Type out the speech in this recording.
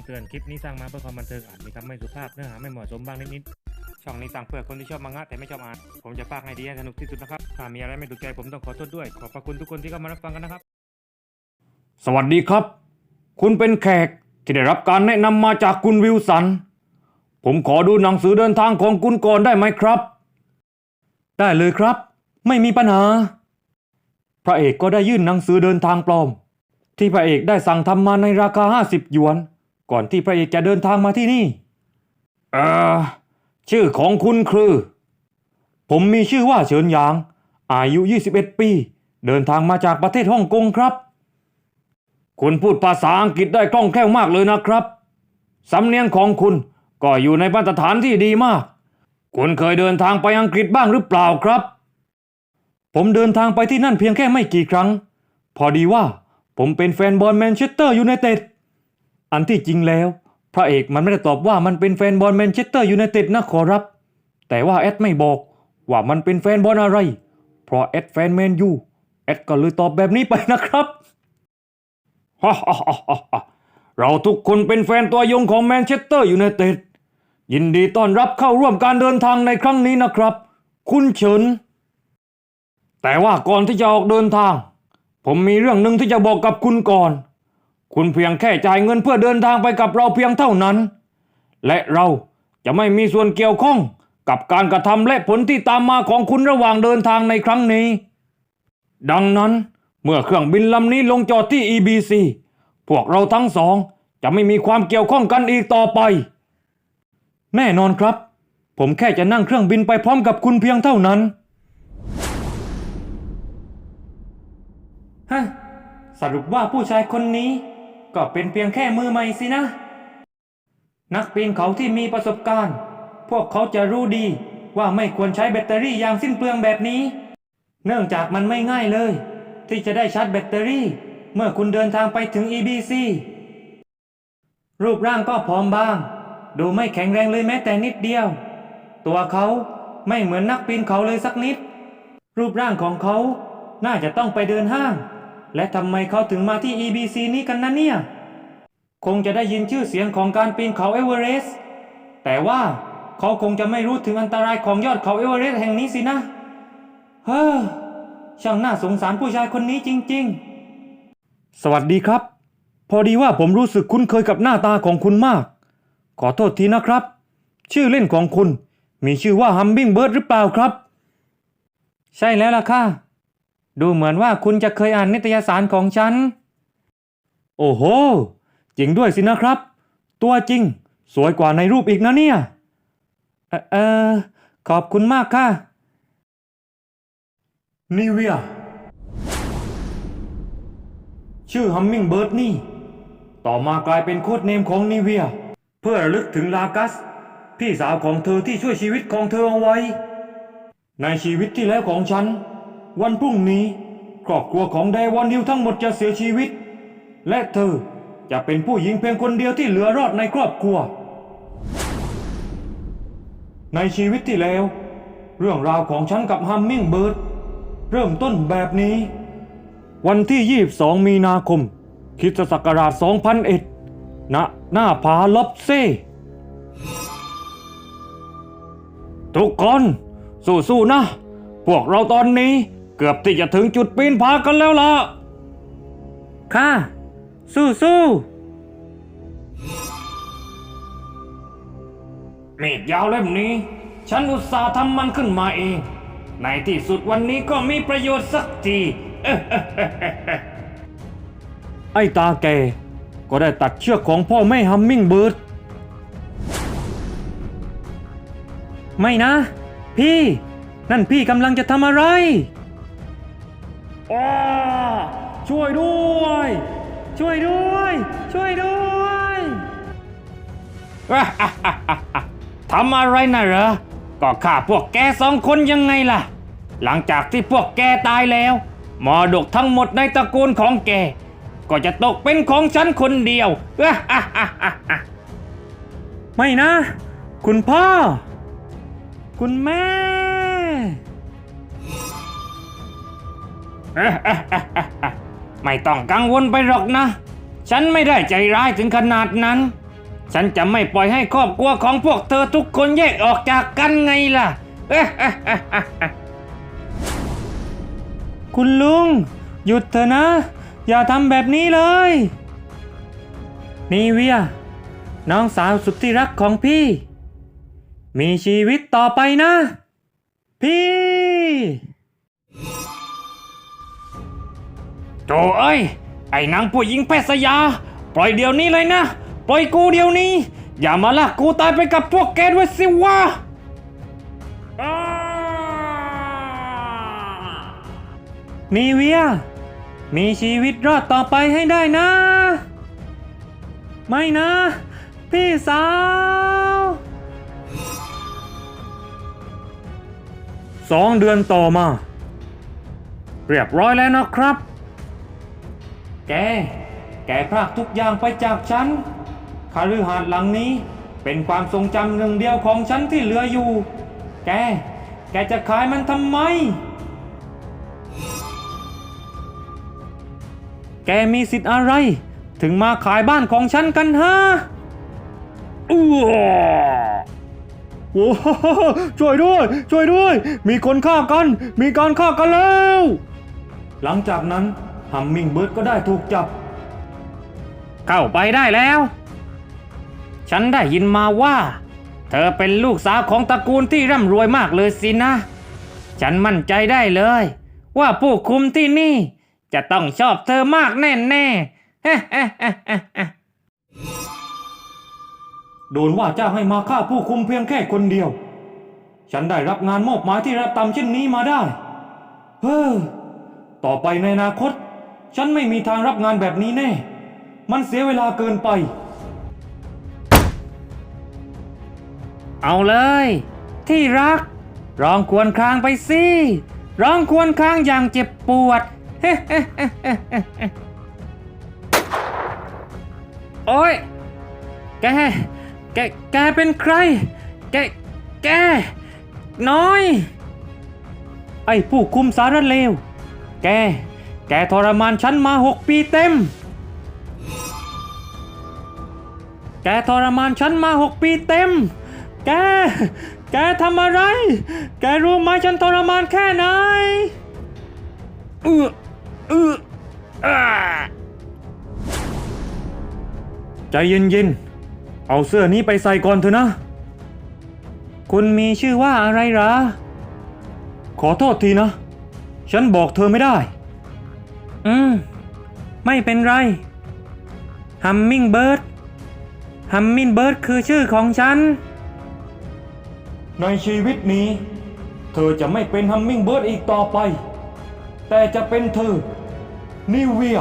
ำเตือนคลิปนี้สร้างมาเพื่อความบันเทิงอาจมีคำไม่สุภาพเนื้อหาไม่เหมาะสมบ้างนิดๆ ช่องนี้สร้างเพื่อคนที่ชอบมังงะแต่ไม่ชอบอ่าน ผมจะพากให้ดีให้สนุกที่สุดนะครับ ถ้ามีอะไรไม่ถูกใจผมต้องขอโทษด้วย ขอบพระคุณทุกคนที่เข้ามารับฟังกันนะครับ สวัสดีครับ คุณเป็นแขกที่ได้รับการแนะนำมาจากคุณวิลสัน ผมขอดูหนังสือเดินทางของคุณก่อนได้ไหมครับ ได้เลยครับ ไม่มีปัญหา พระเอกก็ได้ยื่นหนังสือเดินทางปลอม ที่พระเอกได้สั่งทำมาในราคา 50 หยวน ก่อนที่พระเอกจะเดินทางมาที่นี่ เอ่อ ชื่อของคุณคือ ผมมีชื่อว่าเฉินหยาง อายุ 21 ปี เดินทางมาจากประเทศฮ่องกงครับ คุณพูดภาษาอังกฤษได้คล่องแคล่วมากเลยนะครับ สำเนียงของคุณก็อยู่ในมาตรฐานที่ดีมาก คุณเคยเดินทางไปอังกฤษบ้างหรือเปล่าครับ ผมเดินทางไปที่นั่นเพียงแค่ไม่กี่ครั้ง พอดีว่าผมเป็นแฟนบอลแมนเชสเตอร์ยูไนเต็ด อันที่จริงแล้ว พระเอกมันไม่ได้ตอบว่ามันเป็นแฟนบอลแมนเชสเตอร์ยูไนเต็ดนะขอรับ แต่ว่าแอดไม่บอกว่ามันเป็นแฟนบอลอะไร เพราะแอดแฟนแมนยูแอดก็เลยตอบแบบนี้ไปนะครับฮ่าฮ่าฮ่าเราทุกคนเป็นแฟนตัวยงของแมนเชสเตอร์ยูไนเต็ดยินดีต้อนรับเข้าร่วมการเดินทางในครั้งนี้นะครับ คุณเฉิน แต่ว่าก่อนที่จะออกเดินทาง ผมมีเรื่องหนึ่งที่จะบอกกับคุณก่อน คุณเพียงแค่จ่ายเงินเพื่อเดินทางไปกับเราเพียงเท่านั้น และเราจะไม่มีส่วนเกี่ยวข้องกับการกระทำและผลที่ตามมาของคุณระหว่างเดินทางในครั้งนี้ ดังนั้นเมื่อเครื่องบินลำนี้ลงจอดที่ EBC พวกเราทั้งสองจะไม่มีความเกี่ยวข้องกันอีกต่อไป แน่นอนครับ ผมแค่จะนั่งเครื่องบินไปพร้อมกับคุณเพียงเท่านั้นฮะสรุปว่าผู้ชายคนนี้ ก็เป็นเพียงแค่มือใหม่สินะ นักปีนเขาที่มีประสบการณ์ พวกเขาจะรู้ดีว่าไม่ควรใช้แบตเตอรี่อย่างสิ้นเปลืองแบบนี้ เนื่องจากมันไม่ง่ายเลย ที่จะได้ชาร์จแบตเตอรี่ เมื่อคุณเดินทางไปถึง EBC รูปร่างก็ผอมบาง ดูไม่แข็งแรงเลยแม้แต่นิดเดียว ตัวเขาไม่เหมือนนักปีนเขาเลยสักนิด รูปร่างของเขาน่าจะต้องไปเดินห้าง และทำไมเขาถึงมาที่ EBC นี้กันนะเนี่ย คงจะได้ยินชื่อเสียงของการปีนเขาเอเวอเรสต์แต่ว่าเขาคงจะไม่รู้ถึงอันตรายของยอดเขาเอเวอเรสต์แห่งนี้สินะ เฮ้อ ช่างน่าสงสารผู้ชายคนนี้จริง ๆ สวัสดีครับ พอดีว่าผมรู้สึกคุ้นเคยกับหน้าตาของคุณมาก ขอโทษทีนะครับ ชื่อเล่นของคุณ มีชื่อว่าฮัมบิงเบิร์ดหรือเปล่าครับ ใช่แล้วล่ะค่ะ ดูเหมือนว่าคุณจะเคยอ่านนิตยสารของฉัน โอ้โห จริงด้วยสินะครับ ตัวจริง สวยกว่าในรูปอีกนะเนี่ย เออเออขอบคุณมากค่ะ นิเวีย ชื่อฮัมมิงเบิร์ดนี่ ต่อมากลายเป็นโค้ดเนมของนิเวีย เพื่อระลึกถึงลากัส พี่สาวของเธอที่ช่วยชีวิตของเธอเอาไว้ ในชีวิตที่แล้วของฉัน วันพรุ่งนี้ครอบครัวของไดวอนฮิลทั้งหมดจะเสียชีวิต และเธอจะเป็นผู้หญิงเพียงคนเดียวที่เหลือรอดในครอบครัว ในชีวิตที่แล้ว เรื่องราวของฉันกับฮัมมิงเบิร์ดเริ่มต้นแบบนี้ วันที่ 22 มีนาคมคริสตศักราช 2001ณหน้าผาลอบเซ่ทุกคนสู้ๆนะ พวกเราตอนนี้ เกือบที่จะถึงจุดปีนผากันแล้วล่ะ ค่ะ สู้ๆมีดยาวเล่มนี้ ฉันอุตส่าห์ทำมันขึ้นมาเอง ในที่สุดวันนี้ก็มีประโยชน์สักทีไอ้ตาแกก็ได้ตัดเชือกของพ่อแม่ฮัมมิงเบิร์ด ไม่นะ พี่ นั่นพี่กำลังจะทำอะไร อ้ช่วยด้วย ช่วยด้วย ช่วยด้วยทำอะไรนะเหรอ ก็ฆ่าพวกแกสองคนยังไงล่ะ หลังจากที่พวกแกตายแล้วมรดกทั้งหมดในตระกูลของแก ก็จะตกเป็นของฉันคนเดียว ไม่นะ คุณพ่อ คุณแม่ ไม่ต้องกังวลไปหรอกนะ ฉันไม่ได้ใจร้ายถึงขนาดนั้น ฉันจะไม่ปล่อยให้ครอบครัวของพวกเธอทุกคนแยกออกจากกันไงล่ะ คุณลุง หยุดเถอะนะ อย่าทำแบบนี้เลย นีเวีย น้องสาวสุดที่รักของพี่ มีชีวิตต่อไปนะ พี่ โธ่เอ้ย ไอ้นางผู้หญิงแพทย์สยา ปล่อยเดี๋ยวนี้เลยนะ ปล่อยกูเดี๋ยวนี้ อย่ามาลากกูตายไปกับพวกแกด้วยสิวะอ้านีเวีย มีชีวิตรอดต่อไปให้ได้นะ ไม่นะ พี่สาวสองเดือนต่อมา เรียบร้อยแล้วนะครับ แก แกพรากทุกอย่างไปจากฉัน คาลือหาดหลังนี้เป็นความทรงจำหนึ่งเดียวของฉันที่เหลืออยู่ แก แกจะขายมันทำไม แกมีสิทธิ์อะไร ถึงมาขายบ้านของฉันกันฮะอ้วโอ้โหช่วยด้วย ช่วยด้วย มีคนฆ่ากัน มีการฆ่ากันแล้ว หลังจากนั้น ฮัมมิงเบิร์ดก็ได้ถูกจับ เข้าไปได้แล้ว ฉันได้ยินมาว่า เธอเป็นลูกสาวของตระกูลที่ร่ำรวยมากเลยสินะ ฉันมั่นใจได้เลย ว่าผู้คุมที่นี่ จะต้องชอบเธอมากแน่ๆโดนว่าจ้างให้มาฆ่าผู้คุมเพียงแค่คนเดียว ฉันได้รับงานมอบหมายที่ระดับต่ำเช่นนี้มาได้ เฮ้อต่อไปในอนาคต ฉันไม่มีทางรับงานแบบนี้แน่ มันเสียเวลาเกินไป เอาเลย ที่รัก ร้องควรครางไปสิ ร้องควรครางอย่างเจ็บปวด โอ้ย แก แก แกเป็นใคร แก แก น้อย ไอ้ผู้คุมสารเลว แก แกทรมานฉันมาหกปีเต็ม แกทรมานฉันมาหกปีเต็ม แก แกทำอะไร แกรู้ไหมฉันทรมานแค่ไหนเออเอออ่าใจเย็นๆ เอาเสื้อนี้ไปใส่ก่อนเถอะนะ คุณมีชื่อว่าอะไรหรอ ขอโทษทีนะ ฉันบอกเธอไม่ได้ อืม ไม่เป็นไร ฮัมมิงเบิร์ด ฮัมมิงเบิร์ดคือชื่อของฉัน ในชีวิตนี้ เธอจะไม่เป็นฮัมมิงเบิร์ดอีกต่อไป แต่จะเป็นเธอนิเวีย